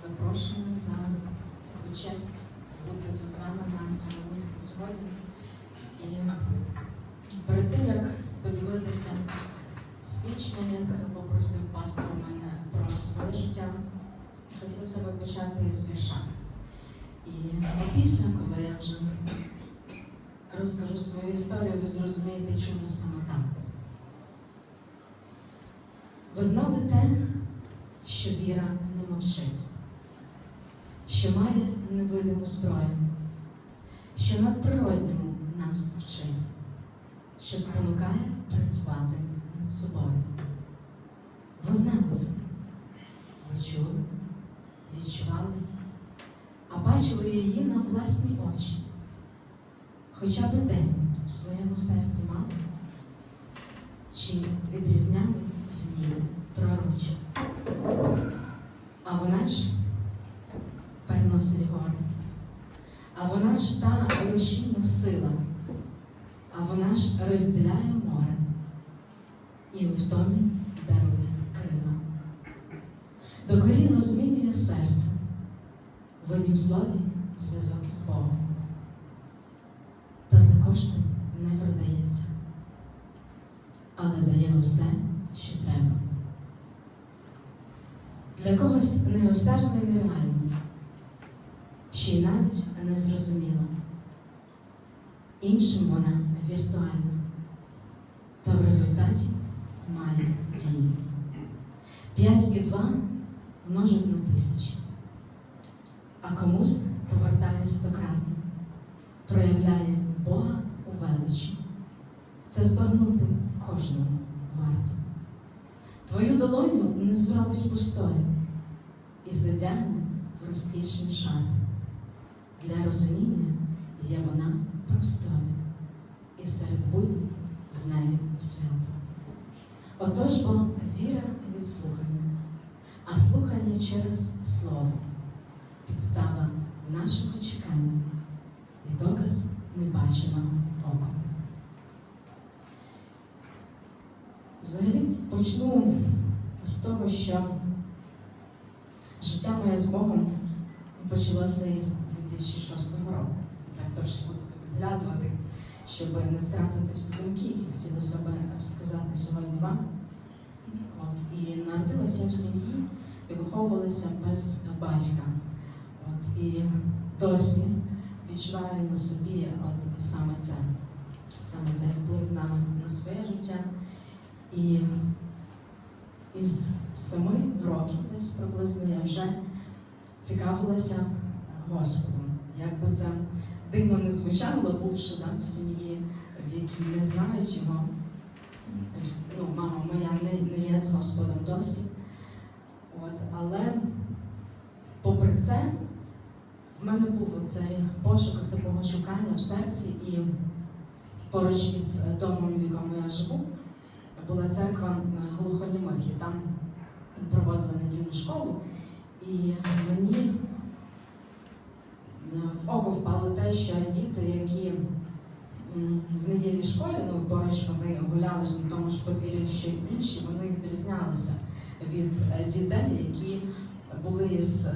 запрошення за таку честь бути тут з вами на цьому місці сьогодні. І перед тим, як поділитися свідченням, як попросив пастор мене про своє життя, хотілося б почати з вірша. І після, коли я вже розкажу свою історію, ви зрозумієте, чому саме так. Ви знали те, що віра не мовчить, що має невидиму зброю, що надприродньому нас вчить, що спонукає працювати над собою. Ви знали це, ви чули, відчували, а бачили її на власні очі. Хоча б день в своєму серці мали, чи відрізняли в ній пророче. А вона ж переносить. А вона ж та рушійна сила, а вона ж розділяє море і у втомі дарує крила. Докорінно змінює серце, в однім слові зв'язок із Богом. Та за кошти не продається, але дає усе, що треба. Для когось неосяжне і й навіть не зрозуміла. Іншим вона віртуальна, та в результаті має дію. П'ять і два множить на тисячі, а комусь повертає стократно, проявляє Бога у величі. Це збагнути кожному варто. Твою долоню не зробить пустою і задягне в розкішні шати. Для розуміння є вона простою, і серед буднів з нею свято. Отож бо віра від слухання, а слухання через слово, підстава нашого чекання і доказ небаченого оком. Взагалі почну з того, що життя моє з Богом почалося із 2006 року. Так трошки буду підглядувати, щоб не втратити всі думки, які хотілося б сказати сьогодні вам. От, і народилася в сім'ї і виховувалася без батька. От, і досі відчуваю на собі от саме це, саме цей вплив на, на своє життя. І із семи років десь приблизно я вже цікавилася Господом. Як би це дивно не звучало, бувши там в сім'ї, в якій не знають його. Ну, мама моя не, не є з Господом досі. От, але попри це, в мене був оцей пошук, це пошукання в серці, і поруч із домом, в якому я живу, була церква глухонімих, і там проводили недільну школу. І мені в око впало те, що діти, які в недільній школі, ну поруч вони гуляли ж на тому ж подвір'ї, що інші, вони відрізнялися від дітей, які були з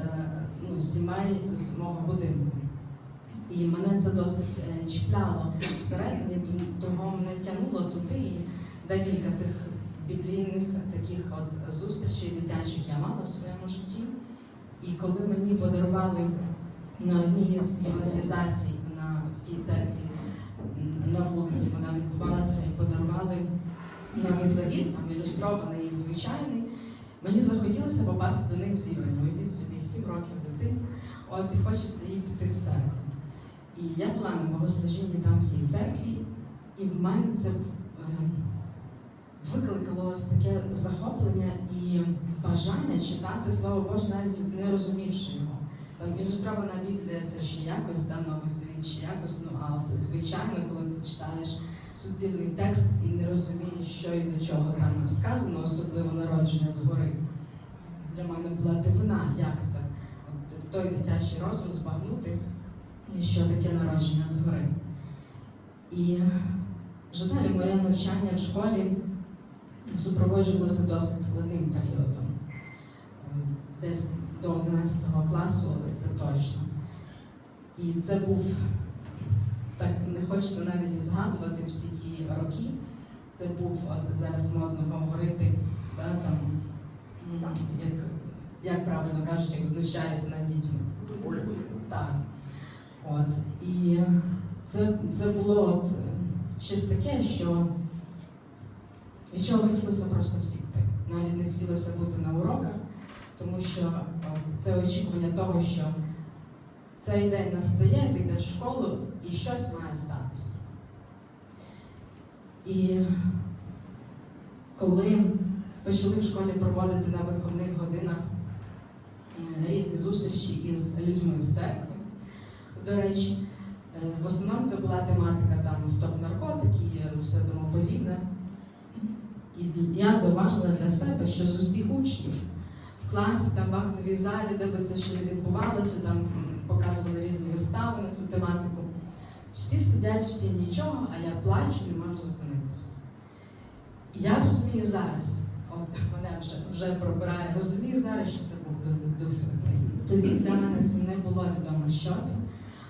ну, сімей з мого будинку. І мене це досить чіпляло всередині, тому мене тягнуло туди. І декілька тих біблійних таких от зустрічей дитячих я мала в своєму житті. І коли мені подарували на одній з євангелізацій на, в тій церкві на вулиці, вона відбувалася і подарували новий завіт, там ілюстрований і звичайний, мені захотілося попасти до них в зібрання. Уявіть собі 7 років дитині, от і хочеться їй піти в церкву. І я була на богослужінні там в тій церкві, і в мене це викликало ось таке захоплення і бажання читати Слово Боже, навіть не розумівши його. Ілюстрована Біблія це ще якось, там новий світ ще якось, ну а от звичайно, коли ти читаєш суцільний текст і не розумієш, що і до чого там сказано, особливо народження згори. Для мене була дивина, як це от той дитячий розум збагнути, що таке народження згори. І вже далі моє навчання в школі супроводжувалося досить складним періодом. Десь до 11 класу, це точно. І це був так, не хочеться навіть згадувати всі ті роки. Це був от зараз модно говорити, да, там, як, як правильно кажуть, як знущаюся над дітьми. Так. От. І це, це було от, щось таке, що від чого хотілося просто втікти. Навіть не хотілося бути на уроках, тому що це очікування того, що цей день настає, ти йдеш в школу і щось має статися. І коли почали в школі проводити на виховних годинах е, різні зустрічі із людьми з церкви, до речі, е, в основному це була тематика там стоп наркотики, і все тому подібне. І я зауважила для себе, що з усіх учнів в класі, там в актовій залі, де би це ще не відбувалося, там показували різні вистави на цю тематику. Всі сидять, всі нічого, а я плачу, не можу зупинитися. Я розумію зараз, от мене вже, вже пробирає, розумію зараз, що це був Дух-. Тоді для мене це не було відомо, що це.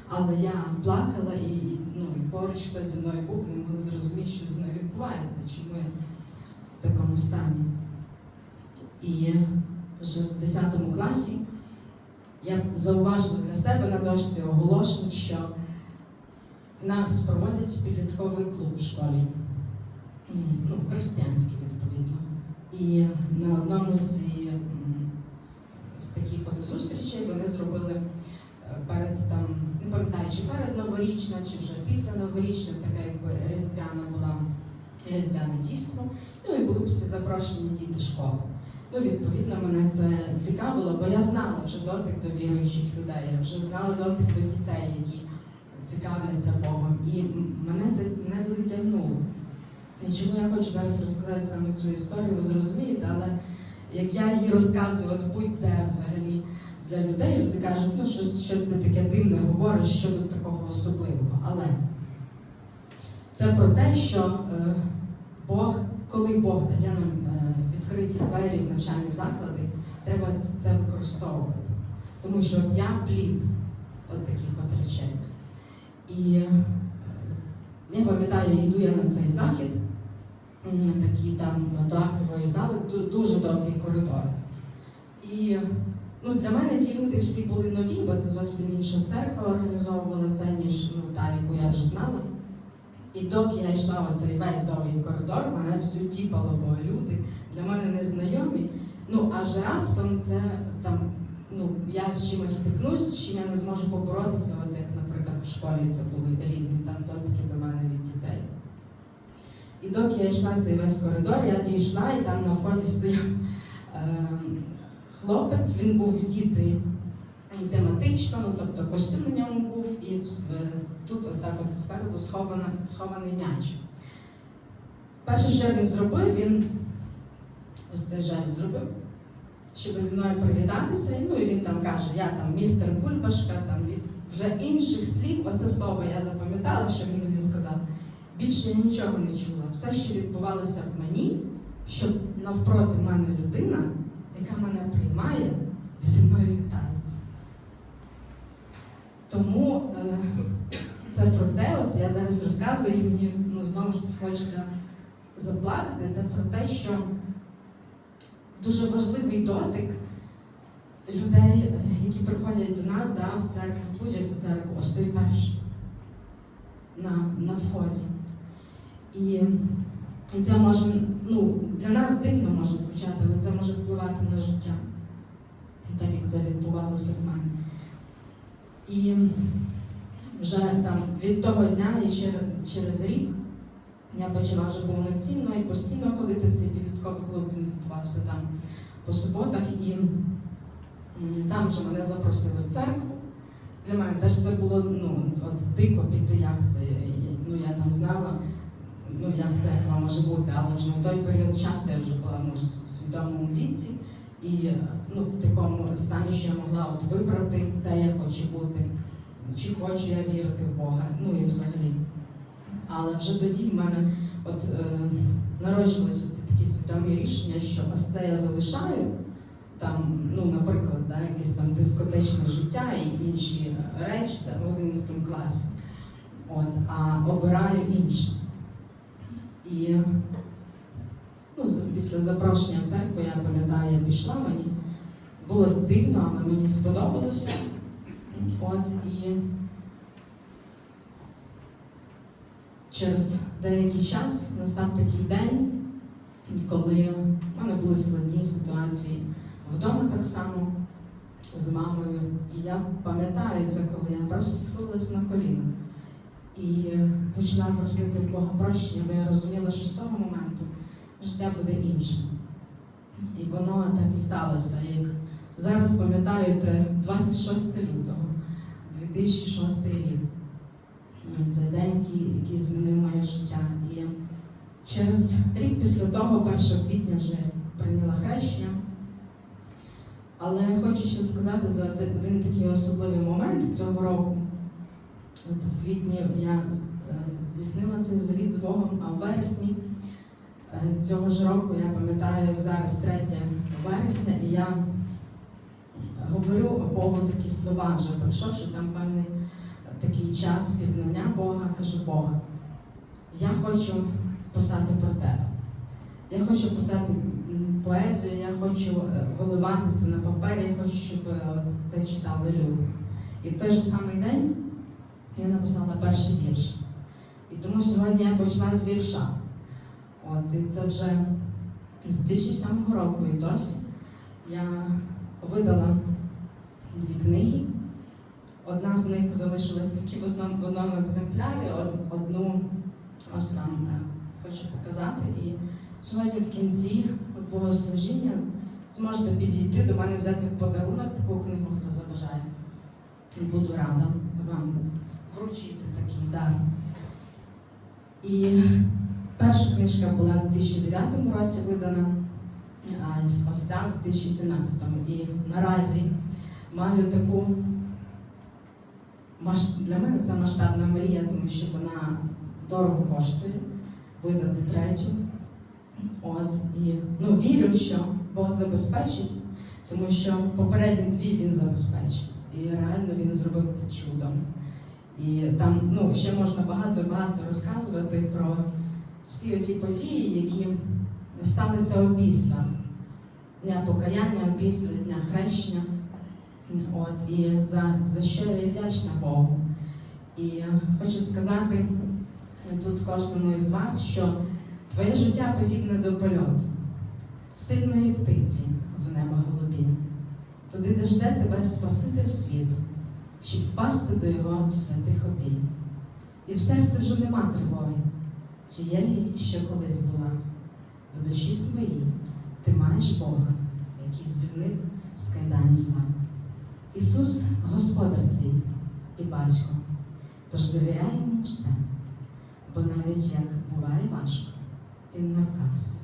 Але я плакала і, ну, і поруч хтось зі мною був, не могли зрозуміти, що зі мною відбувається, чому я в такому стані. І вже в 10 класі я зауважила для себе на дошці оголошень, що нас проводять підлітковий клуб в школі, М, ну, християнський відповідно. І на одному з, з таких от зустрічей вони зробили е, перед там, не пам'ятаю, чи перед новорічна, чи вже після новорічна, така якби різдвяна була різдвяне дійство. Ну і були всі запрошені діти школи. Ну, відповідно, мене це цікавило, бо я знала вже дотик до віруючих людей, я вже знала дотик до дітей, які цікавляться Богом. І мене це не туди тягнуло. І чому я хочу зараз розказати саме цю історію, ви зрозумієте, але як я її розказую, от будь-де взагалі для людей, люди кажуть, ну щось, щось ти таке дивне говориш, що тут такого особливого. Але це про те, що е, Бог, коли Бог дає нам відкриті двері в навчальні заклади, треба це використовувати. Тому що от я плід от таких от речей. І е, я пам'ятаю, йду я на цей захід, такий там до актової зали, дуже довгий коридор. І ну, для мене ті люди всі були нові, бо це зовсім інша церква організовувала це, ніж ну, та, яку я вже знала. І доки я йшла в цей весь довгий коридор, мене всю тіпало, бо люди для мене незнайомі. Ну аж раптом це там, ну я з чимось стикнусь, з чим я не зможу поборотися, от як, наприклад, в школі це були різні там дотики до мене від дітей. І доки я йшла цей весь коридор, я дійшла, і там на вході стояв е, хлопець, він був вдітий тематично, ну тобто костюм на ньому був, і е, тут отак от спереду схована, схований м'яч. Перше, що він зробив, він ось зробив, щоб зі мною привітатися. Ну і він там каже, я там містер Бульбашка, там вже інших слів, оце слово я запам'ятала, що він мені сказав. Більше я нічого не чула. Все, що відбувалося в мені, що навпроти мене людина, яка мене приймає, зі мною вітається. Тому е, це про те, от я зараз розказую, і мені ну, знову ж хочеться заплакати. Це про те, що дуже важливий дотик людей, які приходять до нас да, в церкву, в будь-яку церкву, ось той перший на, на вході. І, це може, ну, для нас дивно може звучати, але це може впливати на життя, так як це відбувалося в мене. І вже там від того дня і чер- через рік я почала вже повноцінно і постійно ходити в цей підлітковий клуб, він відбувався там по суботах, і там вже мене запросили в церкву. Для мене теж це було ну, от, дико піти, як це. Ну, я там знала, ну, як церква може бути, але вже на той період часу я вже була ну, в свідомому віці і ну, в такому стані, що я могла от вибрати, де я хочу бути, чи хочу я вірити в Бога, ну і взагалі. Але вже тоді в мене от, е, народжувалися ці такі свідомі рішення, що ось це я залишаю, там, ну, наприклад, да, якесь там дискотечне життя і інші речі там, в 11 класі. От, а обираю інше. І ну, після запрошення в церкву, я пам'ятаю, я пішла мені. Було дивно, але мені сподобалося. От і через деякий час настав такий день, коли в мене були складні ситуації вдома так само з мамою. І я пам'ятаю це, коли я просто схилилась на коліна і почала просити Бога прощення, бо я розуміла, що з того моменту життя буде іншим. І воно так і сталося. Як зараз пам'ятаєте, 26 лютого 2006 рік. Це день, який, який змінив моє життя. І через рік після того, 1 квітня, вже прийняла хрещення. Але хочу ще сказати за один такий особливий момент цього року. От в квітні я е, здійснила цей завіт з Богом, а в вересні е, цього ж року я пам'ятаю, як зараз 3 вересня, і я говорю Богу такі слова вже пройшовши там певний такий час пізнання Бога, кажу Бог, я хочу писати про тебе. Я хочу писати поезію, я хочу е, виливати це на папері, я хочу, щоб е, це читали люди. І в той же самий день я написала перший вірш. І тому сьогодні я почала з вірша. От, і це вже з 2007 року і досі я видала дві книги. Одна з них залишилась в основному одному екземплярі, одну ось вам е, хочу показати. І сьогодні в кінці богослужіння зможете підійти до мене взяти в подарунок таку книгу, хто забажає. Буду рада вам вручити такий дар. І перша книжка була у 2009 році видана, а ось ця в 2017. І наразі маю таку. Для мене це масштабна мрія, тому що вона дорого коштує видати третю. От і ну, вірю, що Бог забезпечить, тому що попередні дві він забезпечив. І реально він зробив це чудом. І там ну, ще можна багато-багато розказувати про всі ті події, які сталися опісля дня покаяння, опісля дня хрещення. От, і за, за що я вдячна Богу. І хочу сказати тут кожному із вас, що твоє життя подібне до польоту, сильної птиці в небо голубі. Туди де жде тебе Спаситель світу, щоб впасти до його святих обій. І в серці вже нема тривоги, тієї, що колись була. В душі своїй ти маєш Бога, який звільнив з кайданів зла. Ісус Господар твій і батько, тож довіряй йому все, бо навіть як буває важко, Він своїх несе.